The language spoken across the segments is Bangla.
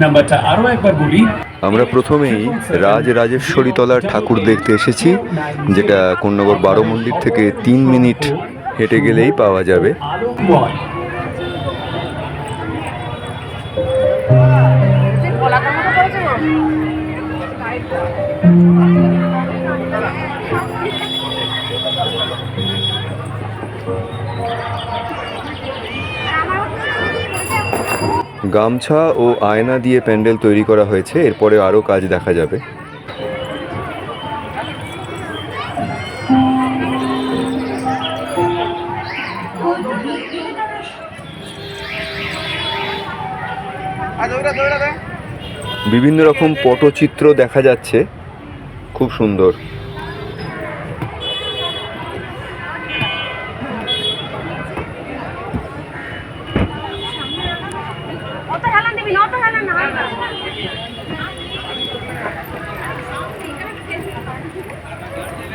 নাম্বারটা আরও একবার বলি। আমরা প্রথমেই রাজ রাজেশ্বরী তলার ঠাকুর দেখতে এসেছি যেটা কোন্নগর বারো মন্দির থেকে তিন মিনিট হেঁটে গেলেই পাওয়া যাবে। আলোকময় কলাকার গামছা ও আয়না দিয়ে প্যান্ডেল তৈরি করা হয়েছে, এরপরে আরও কাজ দেখা যাবে। বিভিন্ন রকম পটচিত্র দেখা যাচ্ছে। খুব সুন্দর।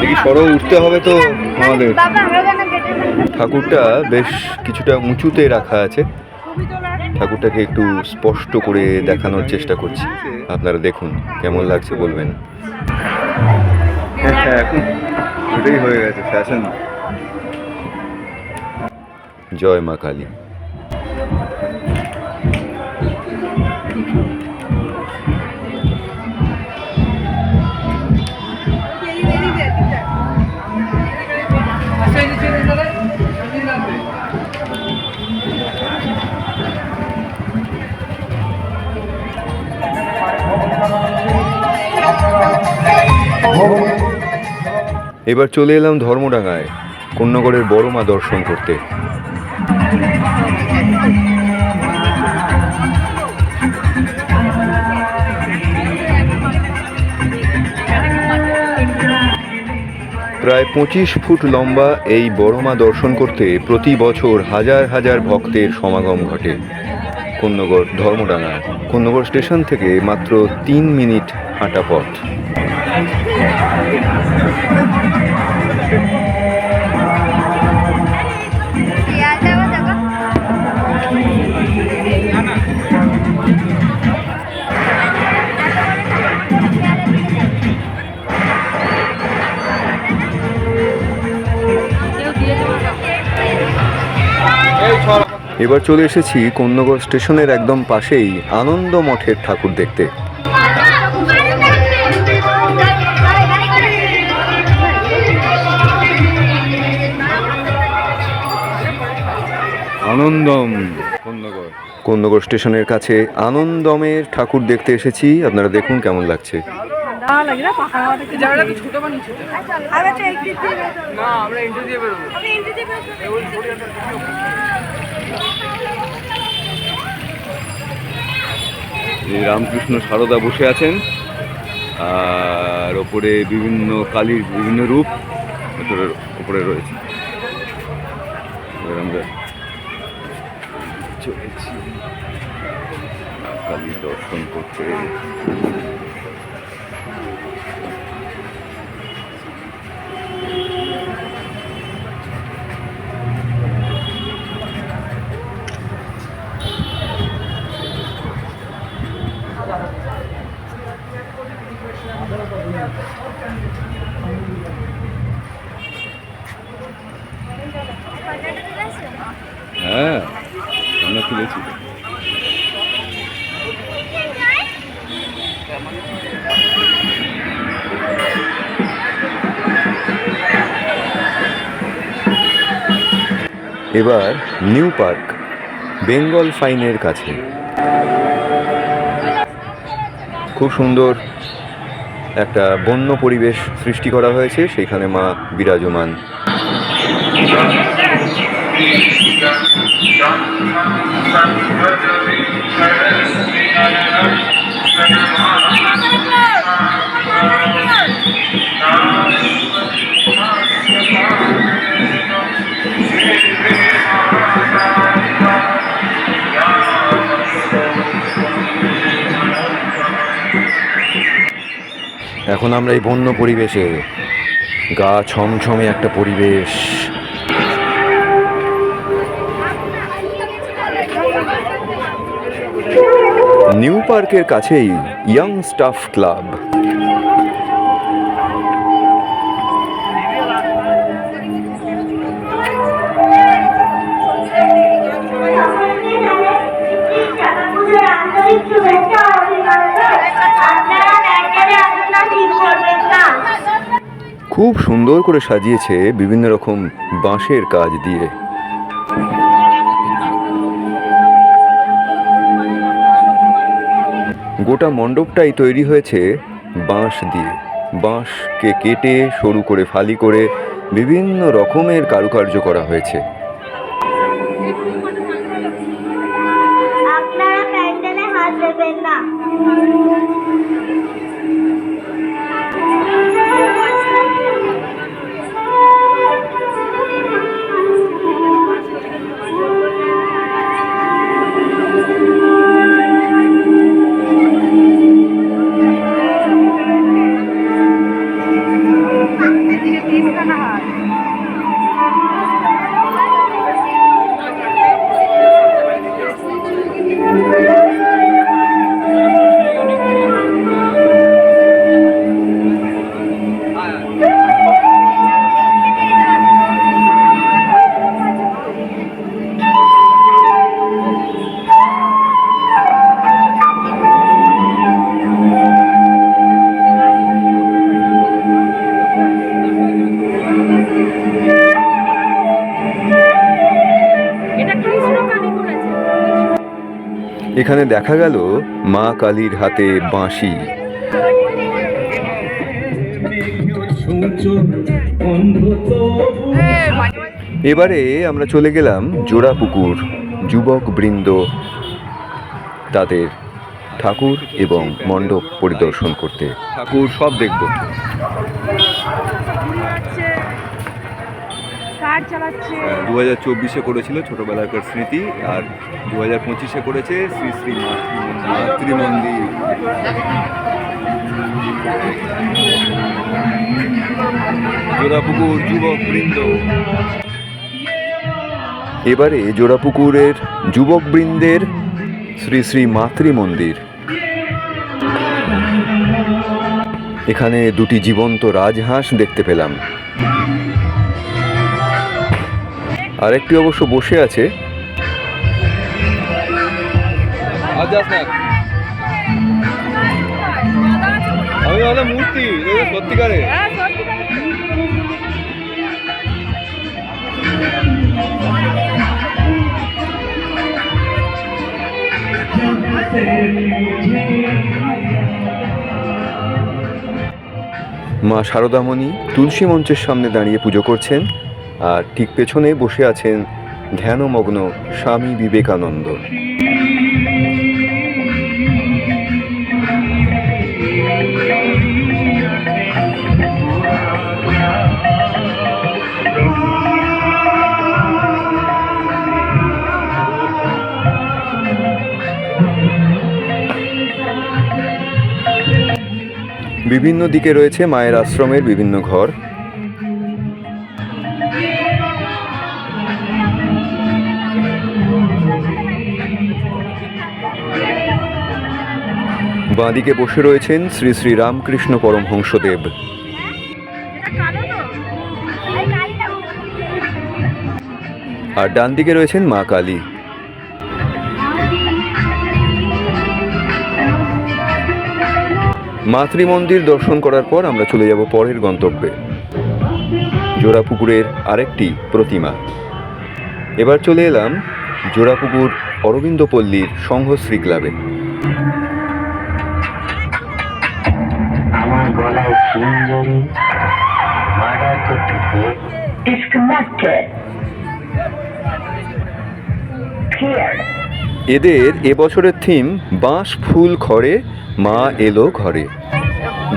দেখি সরো উঠতে হবে তো আমাদের। ঠাকুরটা বেশ কিছুটা উঁচুতে রাখা আছে। ঠাকুরটাকে একটু স্পষ্ট করে দেখানোর চেষ্টা করছি। আপনারা দেখুন কেমন লাগছে বলবেন। হ্যাঁ এখন ওটাই হয়ে গেছে ফ্যাশন জয় মা কালী। এবার চলে এলাম ধর্মডাঙ্গায় কন্যাগড়ের বড় মা দর্শন করতে। প্রায় পঁচিশ ফুট লম্বা এই বড় মা দর্শন করতে প্রতি বছর হাজার হাজার ভক্তের সমাগম ঘটে। কন্যগড় ধর্মডাঙ্গা কন্যগড় স্টেশন থেকে মাত্র তিন মিনিট হাঁটা পথ। এবার চলে এসেছি কন্যগড় স্টেশনের একদম পাশেই আনন্দ মঠের ঠাকুর দেখতে। আনন্দম। কন্যগড় স্টেশনের কাছে আনন্দমের ঠাকুর দেখতে এসেছি। আপনারা দেখুন কেমন লাগছে। রামকৃষ্ণ সারদা বসে আছেন। আর ওপরে বিভিন্ন কালীর বিভিন্ন রূপ ওপরে ওপরে রয়েছে। আমরা চলেছি কালীর দর্শন করতে এবার নিউ পার্ক, বেঙ্গল ফাইনের কাছে। খুব সুন্দর একটা বন্য পরিবেশ সৃষ্টি করা হয়েছে, সেখানে মা বিরাজমান। এখন আমরা এই বন্য পরিবেশে গা ছমছমে একটা পরিবেশ। নিউ পার্কের কাছেই ইয়াং স্টাফ ক্লাব। খুব সুন্দর করে সাজিয়েছে বিভিন্ন রকম বাঁশের কাজ দিয়ে। গোটা মণ্ডপটাই তৈরি হয়েছে বাঁশ দিয়ে। বাঁশকে কেটে, সরু করে, ফালি করে বিভিন্ন রকমের কারুকার্য করা হয়েছে। আপনারা প্যান্ডেলে হাত দেবেন না। এখানে দেখা গেল মা কালীর হাতে বাঁশি। এবারে আমরা চলে গেলাম জোড়াপুকুর, যুবক বৃন্দ, তাদের ঠাকুর এবং মণ্ডপ পরিদর্শন করতে। ঠাকুর সব দেখব। কার চালাচ্ছে? দু হাজার চব্বিশে করেছিল ছোটবেলাকার স্মৃতি আর দু হাজার পঁচিশে করেছে শ্রী শ্রী মাতৃ মন্দির জোড়াপুকুর যুবক বৃন্দ এবারে জোড়াপুকুরের যুবক বৃন্দের শ্রী শ্রী মাতৃ মন্দির এখানে দুটি জীবন্ত রাজহাঁস দেখতে পেলাম। আরেকটি অবশ্য বসে আছে। আমি মূর্তি সত্যিকারে। মা শারদামণি তুলসী মঞ্চের সামনে দাঁড়িয়ে পুজো করছেন। আর ঠিক পেছনে বসে আছেন ধ্যানমগ্ন স্বামী বিবেকানন্দ। বিভিন্ন দিকে রয়েছে মায়ের আশ্রমের বিভিন্ন ঘর। বাঁদিকে বসে রয়েছেন শ্রী শ্রী রামকৃষ্ণ পরমহংসদেব। আর ডান দিকে রয়েছেন মা কালী। মাতৃ মন্দির দর্শন করার পর আমরা চলে যাব পরের গন্তব্যে। জোড়াপুকুরের আরেকটি প্রতিমা। এবার চলে এলাম জোড়াপুকুর অরবিন্দ পল্লীর সংঘশ্রী ক্লাবে। Disconnected. Cleared. এদের এবছরের থিম বাঁশ ফুল খড়ে মা এলো ঘরে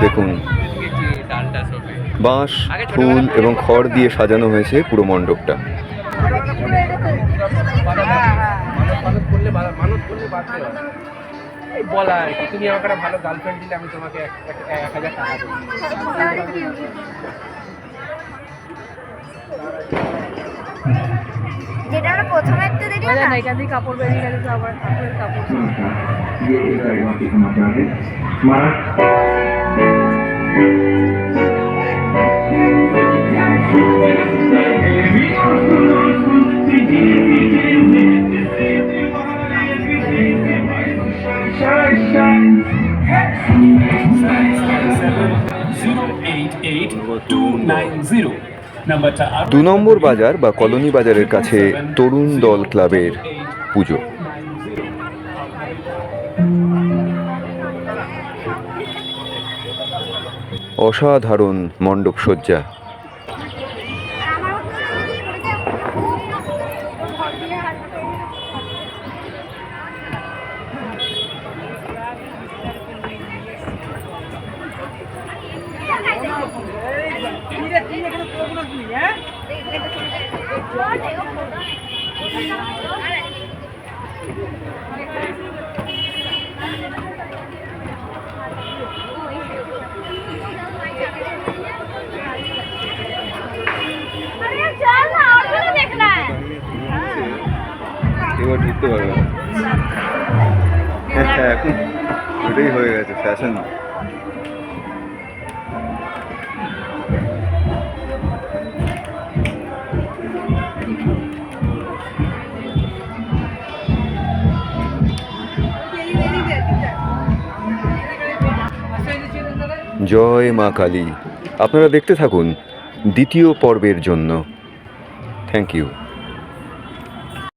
দেখুন বাঁশ ফুল এবং খড় দিয়ে সাজানো হয়েছে পুরো মণ্ডপটা মানত করলে বলা আর কি। তুমি আমাকে একটা ভালো গার্লফ্রেন্ড দিলে আমি তোমাকে এক হাজার টাকা দেবো। যেটা প্রথমে একটু দেখি কাপড় বেরিয়ে গেলে তো আবার কাপড়ের কাপড় দু নম্বর বাজার বা কলোনি বাজারের কাছে তরুণ দল ক্লাবের পুজো। অসাধারণ মণ্ডপ এবার ঢুকতে পারবে না হ্যাঁ এখন ওটাই হয়ে গেছে ফ্যাশন জয় মা কালী। আপনারা দেখতে থাকুন দ্বিতীয় পর্বের জন্য। Thank you